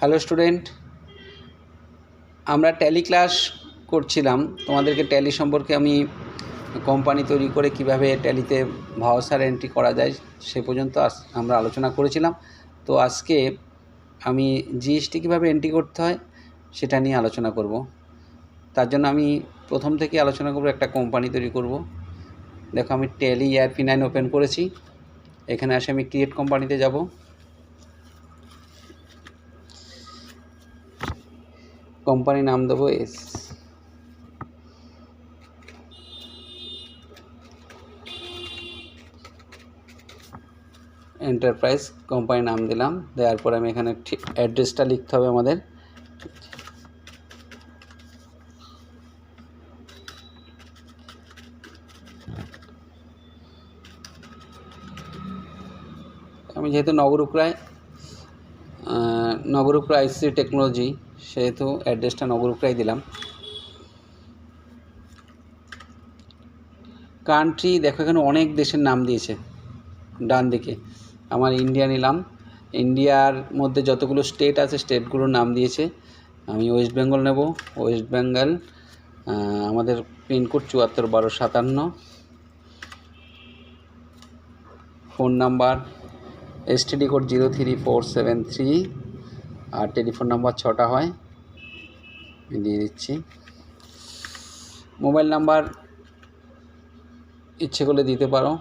Hello student আমরা Tally class করছিলাম। তোমাদেরকে ট্যালি সম্পর্কে আমি কোম্পানি তৈরি করে কীভাবে ট্যালিতে ভাউচার এন্ট্রি করা যায় সে পর্যন্ত আমরা আলোচনা করেছিলাম। তো আজকে আমি জিএসটি কীভাবে এন্ট্রি করতে হয় সেটা নিয়ে আলোচনা করব। তার জন্য আমি প্রথম থেকে আলোচনা করব, একটা কোম্পানি তৈরি করব। দেখো আমি Tally ERP nine open করেছি। এখানে আসে আমি ক্রিয়েট কোম্পানিতে যাব। কোম্পানি নাম দেবো এস এন্টারপ্রাইজ কোম্পানি নাম দিলাম, দেওয়ার পরে আমি এখানে ঠিক অ্যাড্রেসটা লিখতে হবে আমাদের। আমি যেহেতু নগরুকরায় নগরুকরা আইসি টেকনোলজি সেহেতু অ্যাড্রেসটা নগরুকরাই দিলাম। কান্ট্রি দেখো এখানে অনেক দেশের নাম দিয়েছে, ডান দিকে। আমার ইন্ডিয়া নিলাম। ইন্ডিয়ার মধ্যে যতগুলো স্টেট আছে স্টেটগুলোর নাম দিয়েছে। আমি ওয়েস্ট বেঙ্গল নেব। ওয়েস্ট বেঙ্গল আমাদের পিনকোড চুয়াত্তর বারো সাতান্ন। Phone number STD code zero three four seven three আর টেলিফোন নাম্বার ছটা হয়। দিয়ে দিচ্ছি। মোবাইল নাম্বার ইচ্ছে করলে দিতে পারো।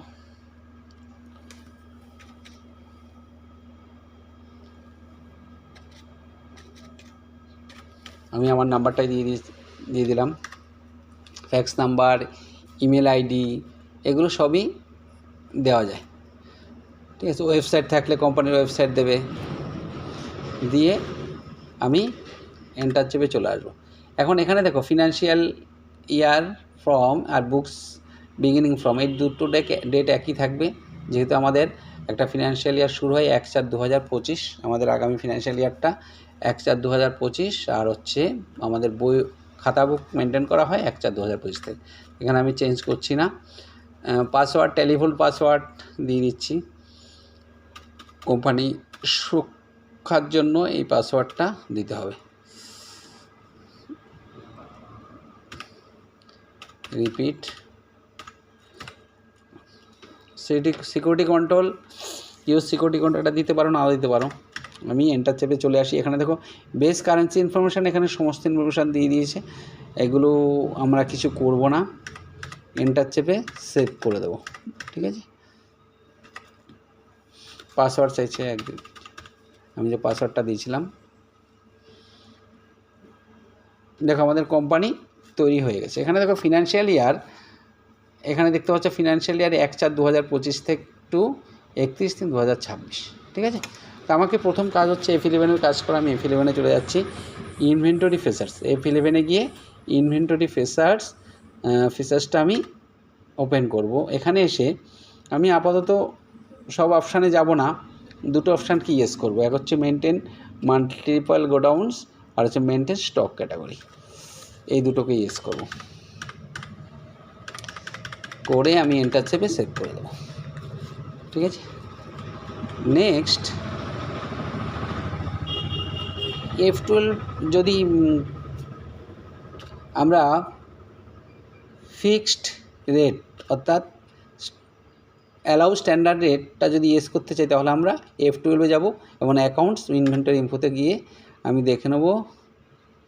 আমি আমার নাম্বারটাই দিয়ে দিয়ে দিলাম। ফ্যাক্স নাম্বার, ইমেল আইডি, এগুলো সবই দেওয়া যায়। ঠিক আছে, ওয়েবসাইট থাকলে কোম্পানির ওয়েবসাইট দেবে। দিয়ে আমি এন্টার চেপে চলে আসব। এখন এখানে দেখো ফিনান্সিয়াল ইয়ার ফ্রম আর বুকস বিগিনিং ফ্রম এই দুটো ডেট একই থাকবে। যেহেতু আমাদের একটা ফিনান্সিয়াল ইয়ার শুরু হয় এক চার দু আমাদের আগামী ফিনান্সিয়াল ইয়ারটা এক চার দু আর হচ্ছে আমাদের বই খাতা বুক মেনটেন করা হয় এক চার দু হাজার পঁচিশ থেকে। এখানে আমি চেঞ্জ করছি না। পাসওয়ার্ড টেলিফোন পাসওয়ার্ড দিয়ে দিচ্ছি কোম্পানি সুরক্ষার জন্য এই পাসওয়ার্ডটা দিতে হবে। Repeat security control use security কন্ট্রোলটা দিতে পারো, নাও দিতে পারো। আমি এন্টার চেপে চলে আসি। এখানে দেখো বেস কারেন্সি ইনফরমেশান এখানে সমস্ত ইনফরমেশান দিয়ে দিয়েছে। এগুলো আমরা কিছু করব না। এন্টার চেপে সেভ করে দেবো। ঠিক আছে? পাসওয়ার্ড চাইছে একদিন আমি যে পাসওয়ার্ডটা দিয়েছিলাম। দেখো আমাদের কোম্পানি তৈরি হয়ে গেছে। এখানে দেখো ফিনান্সিয়াল ইয়ার এখানে দেখতে পাচ্ছ ফিনান্সিয়াল ইয়ার এক চার দু হাজার পঁচিশ থেকে টু একত্রিশ তিন দু হাজার ছাব্বিশ, ঠিক আছে? তো আমাকে প্রথম কাজ হচ্ছে এফ ইলেভেনের কাজ করা, আমি এফ ইলেভেনে চলে যাচ্ছি। ইনভেন্টরি ফেসার্স এফ ইলেভেনে গিয়ে ইনভেন্টরি ফেসার্স ফেসার্সটা আমি ওপেন করব। এখানে এসে আমি আপাতত সব অপশানে যাব না, দুটো অপশান কি ইয়েস করব? এক হচ্ছে মেনটেন মাল্টিপল গোডাউন্স আর হচ্ছে মেনটেন স্টক ক্যাটাগরি দুটোকে ইয়েস করব। করে আমি এন্টার চেপে সেভ করে দেবো। ঠিক আছে? নেক্সট এফ টুয়েলভ যদি আমরা ফিক্সড রেট অর্থাৎ অ্যালাউ স্ট্যান্ডার্ড রেটটা যদি ইয়েস করতে চাই, তাহলে আমরা এফ টুয়েলভে যাব এবং অ্যাকাউন্টস ইনভেন্টরি ইনফোতে গিয়ে আমি দেখে নেব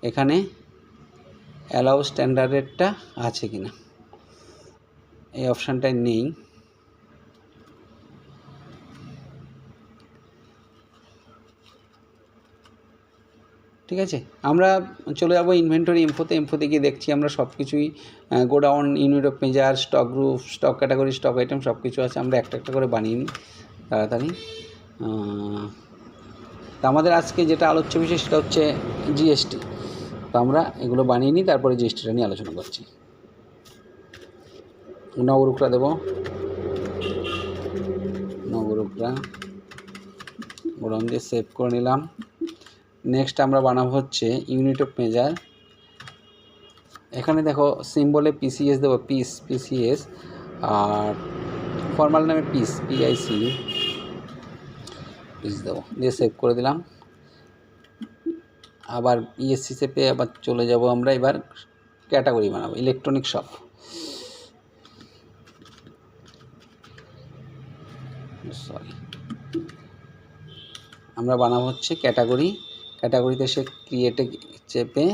এখানে অ্যালাউ স্ট্যান্ডার্ড রেটটা আছে কি না? এই অপশানটায় নেই। ঠিক আছে? আমরা চলে যাব ইনভেন্টরি ইনফোতে ইনফোতে গিয়ে দেখছি আমরা সব কিছুই godown unit of measure stock group stock category stock item সব কিছু আছে। আমরা একটা একটা করে বানিয়ে নিই তাড়াতাড়ি। তা আমাদের আজকে যেটা আলোচ্য বিষয় সেটা হচ্ছে জিএসটি তো আমরা এগুলো বানিয়ে নিই তারপরে জিএসটিটা নিয়ে আলোচনা করছি। নবরুকরা দেবো। নবরুকরা গোডাউন দিয়ে সেভ করে নিলাম। নেক্সট আমরা বানাবো হচ্ছে ইউনিট অফ মেজার এখানে দেখো সিম্বলে পিসিএস দেবো পিস পিসিএস আর ফর্মাল নামে পিস পিআইসি পিস দেবো। দিয়ে সেভ করে দিলাম। আবার ইএসসি চেপে আবার চলে যাব আমরা এবার ক্যাটাগরি বানাবো ইলেকট্রনিক শপ সরি আমরা বানাবো হচ্ছে ক্যাটাগরি ক্যাটাগরিতে সে ক্রিয়েটে চেপে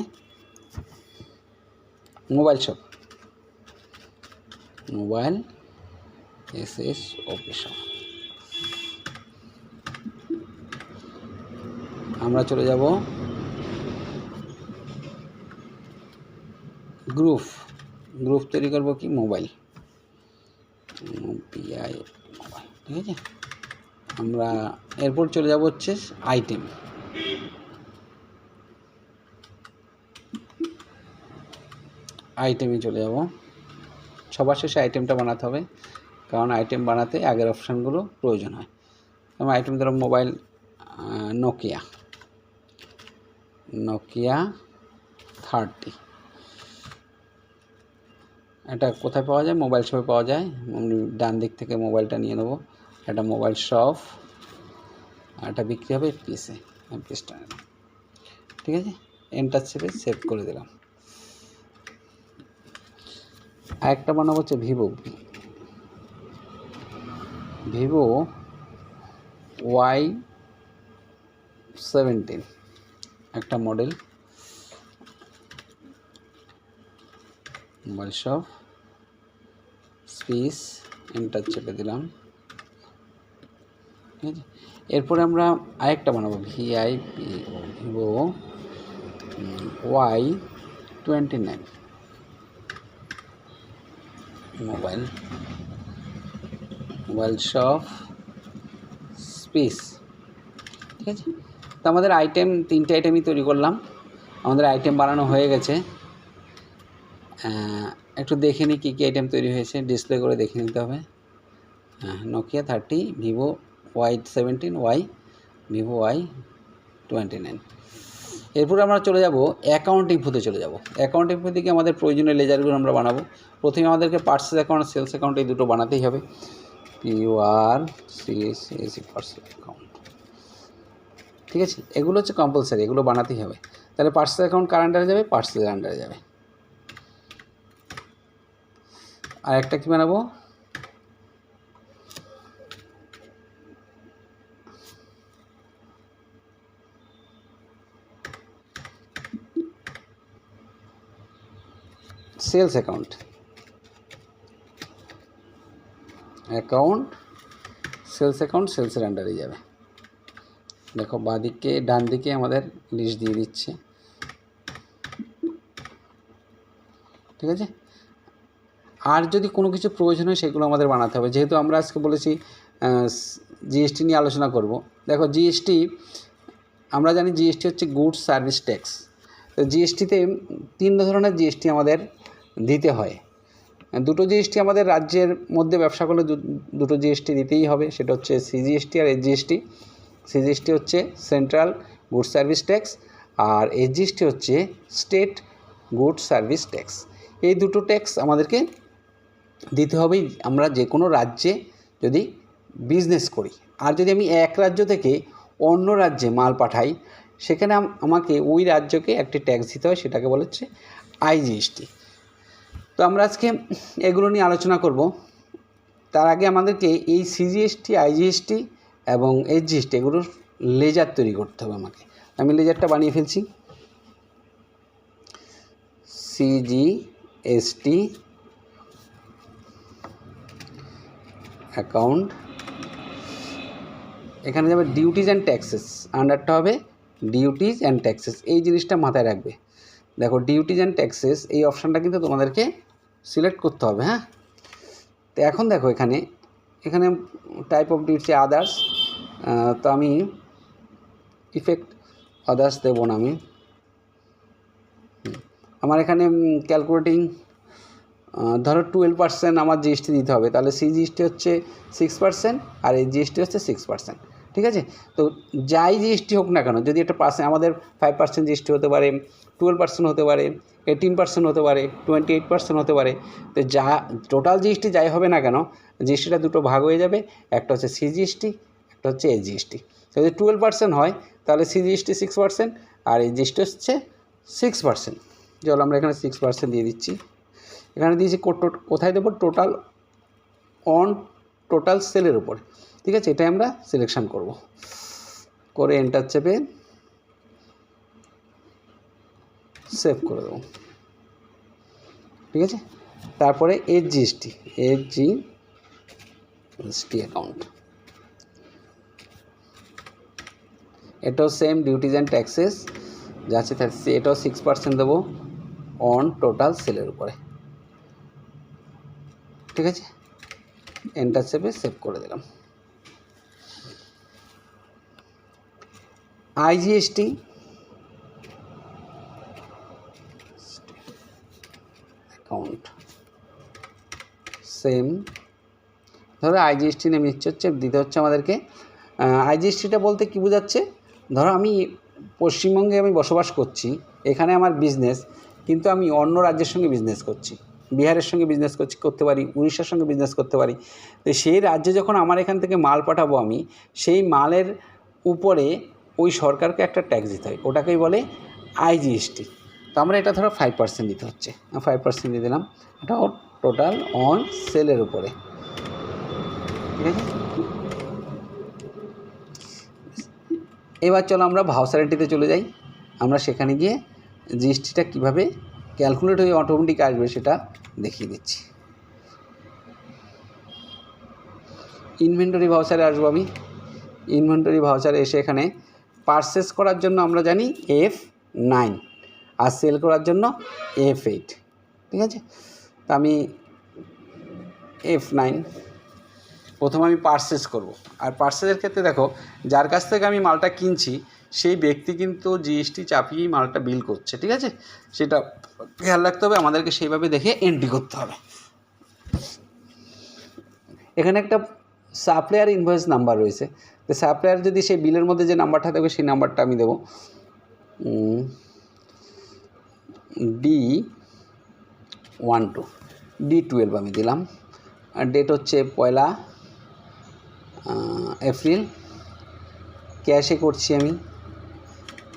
mobile shop mobile S S OP shop আমরা চলে যাব গ্রুপ গ্রুপ তৈরি করব কি? মোবাইল। মোবাইল, ঠিক আছে? আমরা এরপর চলে যাব হচ্ছে আইটেম। আইটেমে চলে যাব। সবার শেষে আইটেমটা বানাতে হবে, কারণ আইটেম বানাতে আগের অপশানগুলো প্রয়োজন হয়। যেমন আইটেম ধরো মোবাইল নোকিয়া নোকিয়া থার্টি এটা কোথায় পাওয়া যায়? মোবাইল শপে পাওয়া যায়। ডান দিক থেকে মোবাইলটা নিয়ে নেব। এটা মোবাইল শপ আর এটা বিক্রি হবে পিসে পিসটা নিলাম ঠিক আছে? এন্টার চেপে সেভ করে দিলাম। আরেকটা বানাবো হচ্ছে ভিভো ভিভো ওয়াই সেভেন্টিন একটা model mobile shop space enter চেপে দিলাম। ঠিক আছে? এরপরে আমরা আরেকটা বানাবো VI Vivo Y twenty nine mobile mobile shop space ঠিক আছে? তো আমাদের আইটেম তিনটে আইটেমই তৈরি করলাম। আমাদের আইটেম বানানো হয়ে গেছে। একটু দেখে নিই কী কী আইটেম তৈরি হয়েছে। ডিসপ্লে করে দেখে নিতে হবে। Nokia thirty Vivo Y seventeen Y Vivo Y twenty nine এরপর আমরা চলে যাব অ্যাকাউন্টিং ফুতে চলে যাব। অ্যাকাউন্টিং ফু থেকে আমাদের প্রয়োজনীয় লেজারগুলো আমরা বানাবো। প্রথমে আমাদেরকে পার্সেস অ্যাকাউন্ট সেলস অ্যাকাউন্ট এই দুটো বানাতেই হবে। পিউআর সিএসি পার্সেল অ্যাকাউন্ট ঠিক আছে? এগুলো হচ্ছে কম্পালসারি এগুলো বানাতেই হবে। তাহলে পার্সেল অ্যাকাউন্ট কার আন্ডারে যাবে পার্সেলের আন্ডারে যাবে। আর একটা কি বানাবো? Sales account. Account, sales account, সেলসের আন্ডারে যাবে। দেখো, বাঁদিকে ডান দিকে আমাদের লিস্ট দিয়ে দিচ্ছে। ঠিক আছে? আর যদি কোনো কিছু প্রয়োজন হয় সেগুলো আমাদের বানাতে হবে যেহেতু আমরা আজকে বলেছি জিএসটি নিয়ে আলোচনা করব দেখো জিএসটি আমরা জানি জিএসটি হচ্ছে গুডস সার্ভিস ট্যাক্স তো জিএসটিতে তিন ধরনের জিএসটি আমাদের দিতে হয় দুটো জিএসটি আমাদের রাজ্যের মধ্যে ব্যবসা করলে দুটো জিএসটি দিতেই হবে সেটা হচ্ছে সিজিএসটি আর এসজিএসটি সিজিএসটি হচ্ছে সেন্ট্রাল গুডস সার্ভিস ট্যাক্স আর এসজিএসটি হচ্ছে স্টেট গুডস সার্ভিস ট্যাক্স এই দুটো ট্যাক্স আমাদেরকে দিতে হবে আমরা যে কোনো রাজ্যে যদি বিজনেস করি। আর যদি আমি এক রাজ্য থেকে অন্য রাজ্যে মাল পাঠাই, সেখানে আমাকে ওই রাজ্যকে একটি ট্যাক্স দিতে হয়, সেটাকে বলা হচ্ছে আইজিএসটি তো আমরা আজকে এগুলো নিয়ে আলোচনা করব। তার আগে আমাদেরকে এই সিজিএসটি আইজিএসটি এবং এইচজিএসটি এগুলোর লেজার তৈরি করতে হবে আমাকে। আমি লেজারটা বানিয়ে ফেলছি। CGST account. এখানে যাবে ডিউটিজ অ্যান্ড ট্যাক্সেস আন্ডারটা হবে ডিউটিজ অ্যান্ড ট্যাক্সেস এই জিনিসটা মাথায় রাখবে। দেখো ডিউটিজ অ্যান্ড ট্যাক্সেস এই অপশানটা কিন্তু তোমাদেরকে সিলেক্ট করতে হবে হ্যাঁ? তো এখন দেখো এখানে এখানে টাইপ অফ ডিউটি আদার্স তো আমি ইফেক্ট আদার্স দেবো না আমি। আমার এখানে ক্যালকুলেটিং ধরো টুয়েলভ পার্সেন্ট আমার জিএসটি দিতে হবে তাহলে সি জিএসটি হচ্ছে সিক্স পার্সেন্ট আর এই জিএসটি হচ্ছে সিক্স পার্সেন্ট ঠিক আছে তো যাই জিএসটি হোক না কেন যদি একটা পার্সেন্ট আমাদের ফাইভ পার্সেন্ট জিএসটি হতে পারে টুয়েলভ পার্সেন্ট হতে পারে এইটিন পার্সেন্ট হতে পারে টোয়েন্টি এইট পার্সেন্ট হতে পারে তো যা টোটাল জিএসটি যাই হবে না কেন জিএসটিটা দুটো ভাগ হয়ে যাবে একটা হচ্ছে সি জিএসটি একটা হচ্ছে এ জিএসটি যদি টুয়েলভ পার্সেন্ট হয় তাহলে সি জিএসটি সিক্স পার্সেন্ট আর এই জিএসটি হচ্ছে সিক্স পার্সেন্ট চলো আমরা এখানে সিক্স পার্সেন্ট দিয়ে দিচ্ছি এখানে দিয়েছি কোথায় দেবো? টোটাল অন টোটাল সেলের উপরে। ঠিক আছে? এটাই আমরা সিলেকশান করব। করে এন্টার চেপে সেভ করে দেবো। ঠিক আছে? তারপরে H GST H G ST account এটাও সেম ডিউটিজ অ্যান্ড ট্যাক্সেস যা আছে এটাও সিক্স পার্সেন্ট দেবো অন টোটাল সেলের উপরে। ঠিক আছে? এন্টার চেপে সেভ করে দিলাম। আইজিএসটি অ্যাকাউন্ট সেম ধরো আইজিএসটি নেমে নিচ্ছে হচ্ছে, দিতে হচ্ছে আমাদেরকে। আইজিএসটিটা বলতে কি বোঝাচ্ছে? ধরো আমি পশ্চিমবঙ্গে আমি বসবাস করছি, এখানে আমার বিজনেস কিন্তু আমি অন্য রাজ্যের সঙ্গে বিজনেস করছি। বিহারের সঙ্গে বিজনেস করতে পারি, উড়িষ্যার সঙ্গে বিজনেস করতে পারি। তো সেই রাজ্যে যখন আমার এখান থেকে মাল পাঠাবো আমি, সেই মালের উপরে ওই সরকারকে একটা ট্যাক্স দিতে হয়। ওটাকেই বলে আইজিএসটি তো আমরা এটা ধরো ফাইভ পার্সেন্ট দিতে হচ্ছে। ফাইভ পার্সেন্ট দিয়ে দিলাম। এটা টোটাল অন সেলের উপরে। ঠিক আছে? এবার চলো আমরা ভাউসারেন্টিতে চলে যাই। আমরা সেখানে গিয়ে জিএসটিটা কীভাবে ক্যালকুলেট হয়ে অটোমেটিক আসবে সেটা দেখিয়ে দিচ্ছি। ইনভেন্টরি ভাউচারে আসব আমি। ইনভেন্টরি ভাউচারে এসে এখানে পারচেস করার জন্য আমরা জানি এফ নাইন আর সেল করার জন্য এফ এইট ঠিক আছে? তা আমি এফ নাইন প্রথমে আমি পারচেস করব। আর পারচেসের ক্ষেত্রে দেখো, যার কাছ থেকে আমি মালটা কিনছি সেই ব্যক্তি কিন্তু জিএসটি চাপিয়েই মালটা বিল করছে, ঠিক আছে? সেটা খেয়াল রাখতে হবে, আমাদেরকে সেইভাবে দেখে এন্ট্রি করতে হবে। এখানে একটা সাপ্লায়ার ইনভয়েস নাম্বার রয়েছে। তো সাপ্লায়ার যদি সেই বিলের মধ্যে যে নাম্বারটা দেবে, সেই নাম্বারটা আমি দেবো। D one two D twelve আমি দিলাম। আর ডেট হচ্ছে পয়লা এপ্রিল। ক্যাশে করছি আমি।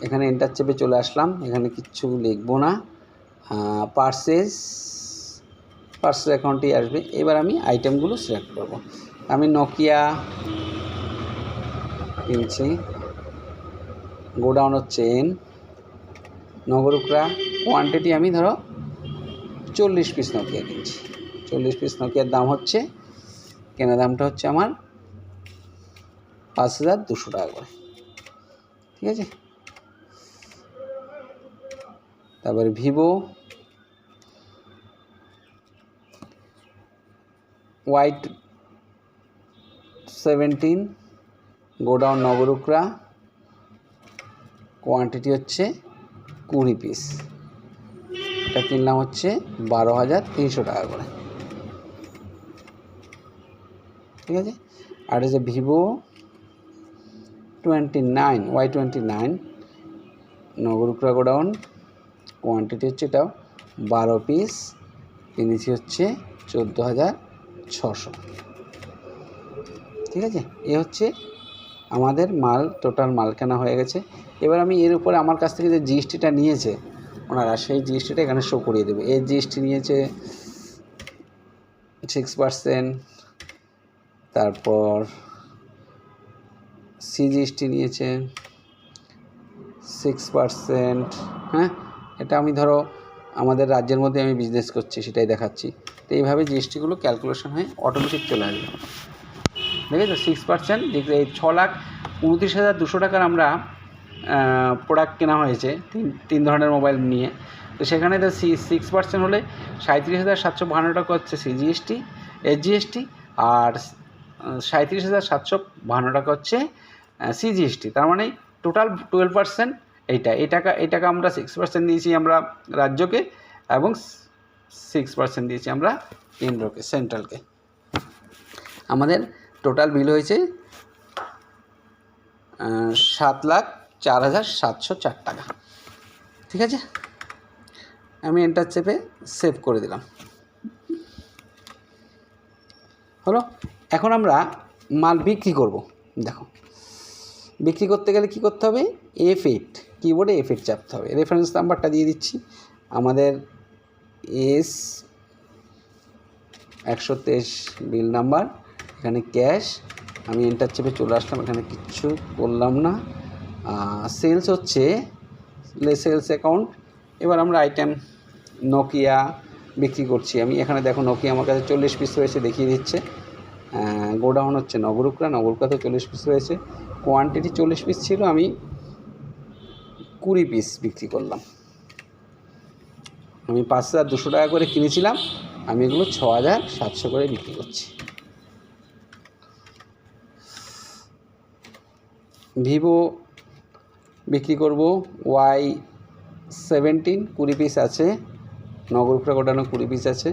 এখানে এন্টার চেপে চলে আসলাম। এখানে কিচ্ছু লিখব না। পার্সেস পার্সেস অ্যাকাউন্টেই আসবে। এবার আমি আইটেমগুলো সিলেক্ট করব। আমি নোকিয়া কিনছি। গোডাউন এন নগরুকরা কোয়ান্টিটি আমি ধরো চল্লিশ পিস নোকিয়া কিনছি। চল্লিশ পিস নোকিয়ার দাম হচ্ছে, কেনা দামটা হচ্ছে আমার পাঁচ হাজার দুশো টাকা করে। ঠিক আছে? তারপরে ভিভো হোয়াইট সেভেন্টিন, গোডাউন নগরুকরা কোয়ান্টিটি হচ্ছে কুড়ি পিস এটা কিনলাম হচ্ছে বারো হাজার তিনশো টাকা করে। ঠিক আছে? আর হচ্ছে Vivo twenty nine Y twenty nine নগরুকরা godown quantity হচ্ছে এটাও বারো পিস কিনেছি হচ্ছে চোদ্দ হাজার ছশো। ঠিক আছে? এ হচ্ছে আমাদের মাল টোটাল মাল কেনা হয়ে গেছে। এবার আমি এর উপরে আমার কাছ থেকে যে জিএসটিটা নিয়েছে, ওনারা সেই জিএসটিটা এখানে শো করিয়ে দেবে। এর জিএসটি নিয়েছে সিক্স পার্সেন্ট তারপর সিজিএসটি নিয়েছে সিক্স পার্সেন্ট হ্যাঁ? এটা আমি ধরো আমাদের রাজ্যের মধ্যে আমি বিজনেস করছি, সেটাই দেখাচ্ছি। তো এইভাবে জিএসটিগুলো ক্যালকুলেশন হয়ে অটোমেটিক চলে আসবে। দেখেছ? সিক্স পার্সেন্ট এই ছ লাখ উনত্রিশ হাজার দুশো টাকার আমরা প্রোডাক্ট কেনা হয়েছে, তিন তিন ধরনের মোবাইল নিয়ে। তো সেখানে তো সিক্স পার্সেন্ট হলে সাঁত্রিশ হাজার সাতশো বাহান্ন টাকা হচ্ছে সিজিএসটি এসজিএসটি আর সাঁত্রিশ হাজার সাতশো বাহান্ন টাকা হচ্ছে সিজিএসটি তার মানে টোটাল টুয়েলভ পার্সেন্ট এইটা, এই টাকা এই টাকা আমরা সিক্স পার্সেন্ট দিয়েছি আমরা রাজ্যকে এবং সিক্স পার্সেন্ট দিয়েছি আমরা কেন্দ্রকে সেন্ট্রালকে আমাদের টোটাল বিল হয়েছে সাত লাখ চার হাজার সাতশো চার টাকা। ঠিক আছে? আমি এন্টার চেপে সেভ করে দিলাম। হলো? এখন আমরা মাল বিক্রি করব। দেখো, বিক্রি করতে গেলে কি করতে হবে? এফ এইট কিবোর্ডে এফ এইট চাপতে হবে। রেফারেন্স নাম্বারটা দিয়ে দিচ্ছি। আমাদের এস একশো তেইশ বিল নাম্বার, এখানে ক্যাশ আমি এন্টার চেপে চলে আসলাম, এখানে কিচ্ছু করলাম না। সেলস হচ্ছে সেলস অ্যাকাউন্ট এবার আমরা আইটেম নোকিয়া বিক্রি করছি। আমি এখানে দেখো নোকিয়া আমার কাছে চল্লিশ পিস রয়েছে, দেখিয়ে দিচ্ছে। গোডাউন হচ্ছে নবরুকরা নবরুকরাতে চল্লিশ পিস রয়েছে। কোয়ান্টিটি চল্লিশ পিস ছিল, আমি কুড়ি পিস বিক্রি করলাম। আমি পাঁচ হাজার দুশো টাকা করে কিনেছিলাম, আমি এগুলো ছ হাজার সাতশো করে বিক্রি করছি। ভিভো বিক্রি করব ওয়াই সেভেন্টিন, কুড়ি পিস আছে। নগরপুরা গোটানো কুড়ি পিস আছে।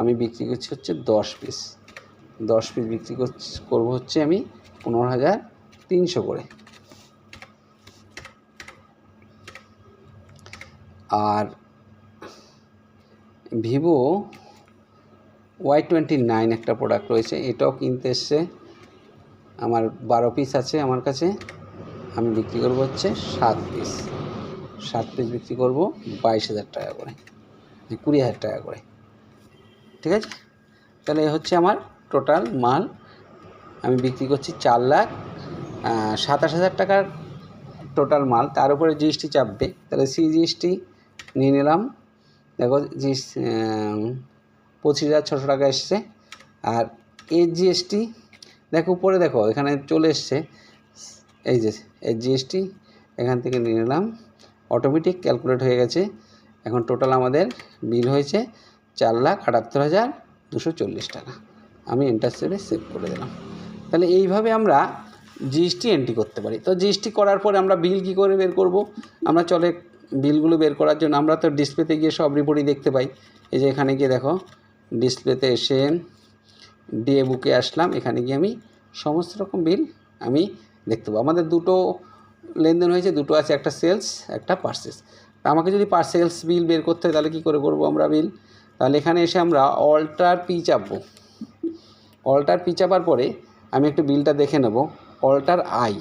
আমি বিক্রি করছি হচ্ছে দশ পিস দশ পিস বিক্রি করছি, করব হচ্ছে আমি পনেরো হাজার তিনশো করে। আর ভিভো ওয়াই টোয়েন্টি নাইন একটা প্রোডাক্ট রয়েছে। এটাও কিনতে এসছে। আমার বারো পিস আছে আমার কাছে। আমি বিক্রি করব হচ্ছে সাত পিস সাত পিস বিক্রি করব বাইশ হাজার টাকা করে। মানে কুড়ি হাজার টাকা করে। ঠিক আছে? তাহলে হচ্ছে আমার টোটাল মাল। আমি বিক্রি করছি চার লাখ সাতাশ হাজার টাকার টোটাল মাল। তার উপরে জিএসটি চাপবে। তাহলে সি জিএসটি নিয়ে নিলাম। দেখো জি পঁচিশ হাজার ছশো টাকা এসছে। আর এ জিএসটি দেখো উপরে দেখো, এখানে চলে এসছে। এই যে এই জিএসটি এখান থেকে নিয়ে নিলাম। অটোমেটিক ক্যালকুলেট হয়ে গেছে। এখন টোটাল আমাদের বিল হয়েছে চার লাখ আটাত্তর হাজার দুশো চল্লিশ টাকা। আমি এন্টার সেভে সেভ করে দিলাম। তাহলে এইভাবে আমরা জিএসটি এন্ট্রি করতে পারি। তো জিএসটি করার পরে আমরা বিল কী করে বের করব? আমরা চলে বিলগুলো বের করার জন্য আমরা তো ডিসপ্লেতে গিয়ে সব রিপোর্টই দেখতে পাই। এই যে এখানে গিয়ে দেখো, ডিসপ্লেতে এসে ডিএ বুকে আসলাম, এখানে গিয়ে আমি সমস্ত রকম বিল আমি দেখতে পাবো। আমাদের দুটো লেনদেন হয়েছে, দুটো আছে, একটা সেলস, একটা পার্সেস। আমাকে যদি পার্সেলস বিল বের করতে হয়, তাহলে কী করে করব আমরা বিল? তাহলে এখানে এসে আমরা অল্টার পি চাপবো। অল্টার পি চাপার পরে আমি একটু বিলটা দেখে নেব, অল্টার আই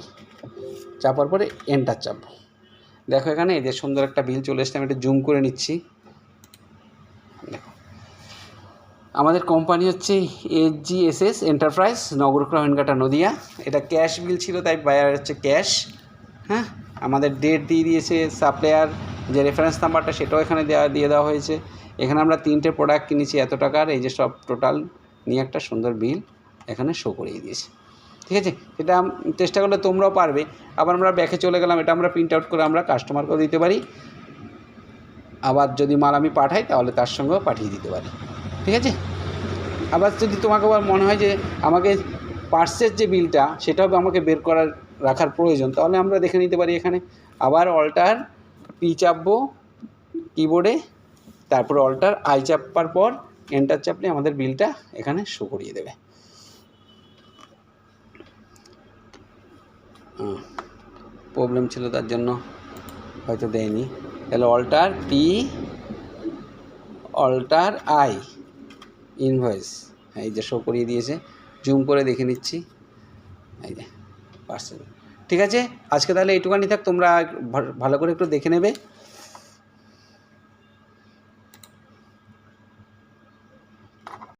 চাপার পরে এন্টার চাপবো। দেখো এখানে এই যে সুন্দর একটা বিল চলে এসছে, আমি একটু জুম করে নিচ্ছি। আমাদের কোম্পানি হচ্ছে H G S S enterprise Nagarkura Henghata Nadia. এটা ক্যাশ বিল ছিল, তাই বায়ার হচ্ছে ক্যাশ হ্যাঁ? আমাদের ডেট দিয়ে দিয়েছে সাপ্লায়ার যে রেফারেন্স নাম্বারটা সেটাও এখানে দেওয়া দিয়ে দেওয়া হয়েছে। এখানে আমরা তিনটে প্রোডাক্ট কিনেছি, এত টাকার। এই যে সব টোটাল নিয়ে একটা সুন্দর বিল এখানে শো করিয়ে দিয়েছে। ঠিক আছে? আম- চেষ্টা করলে তোমরাও পারবে। আবার আমরা ব্যাকে চলে গেলাম, এটা আমরা প্রিন্ট আউট করে আমরা কাস্টমারকেও দিতে পারি। আবার যদি মাল আমি পাঠাই, তাহলে তার সঙ্গেও পাঠিয়ে দিতে পারি। ঠিক আছে? আবার যদি তোমাকে আবার মনে হয় যে আমাকে পার্সের যে বিলটা সেটাও আমাকে বের করার, রাখার প্রয়োজন, তাহলে আমরা দেখে নিতে পারি এখানে। আবার অল্টার পি চাপবো কিবোর্ডে তারপর অল্টার আই চাপার পর এন্টার চাপলে আমাদের বিলটা এখানে শো করিয়ে দেবে। প্রবলেম ছিল তার জন্য হয়তো দেয়নি। তাহলে alter P alter I invoice এই যে শো করিয়ে দিয়েছে। জুম করে দেখে নিচ্ছি। এই যে পার্সেল ঠিক আছে? আজকে তাহলে এইটুকানি থাক, তোমরা ভালো করে একটু দেখে নেবে।